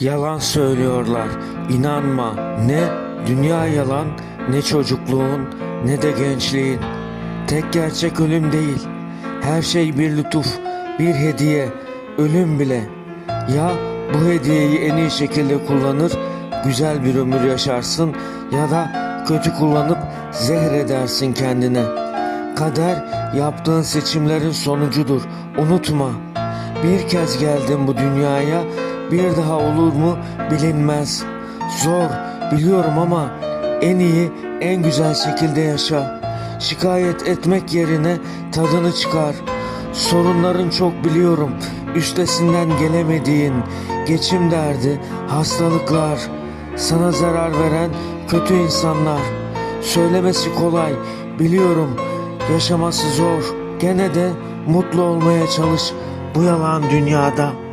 Yalan söylüyorlar. İnanma. Ne dünya yalan, ne çocukluğun, ne de gençliğin. Tek gerçek ölüm değil. Her şey bir lütuf, bir hediye, ölüm bile. Ya bu hediyeyi en iyi şekilde kullanır, güzel bir ömür yaşarsın ya da kötü kullanıp zehredersin kendine. Kader yaptığın seçimlerin sonucudur. Unutma. Bir kez geldim bu dünyaya, bir daha olur mu bilinmez. Zor, biliyorum ama en iyi, en güzel şekilde yaşa. Şikayet etmek yerine tadını çıkar. Sorunların çok biliyorum. Üstesinden gelemediğin, geçim derdi, hastalıklar, sana zarar veren kötü insanlar. Söylemesi kolay, biliyorum. Yaşaması zor. Gene de mutlu olmaya çalış bu yalan dünyada.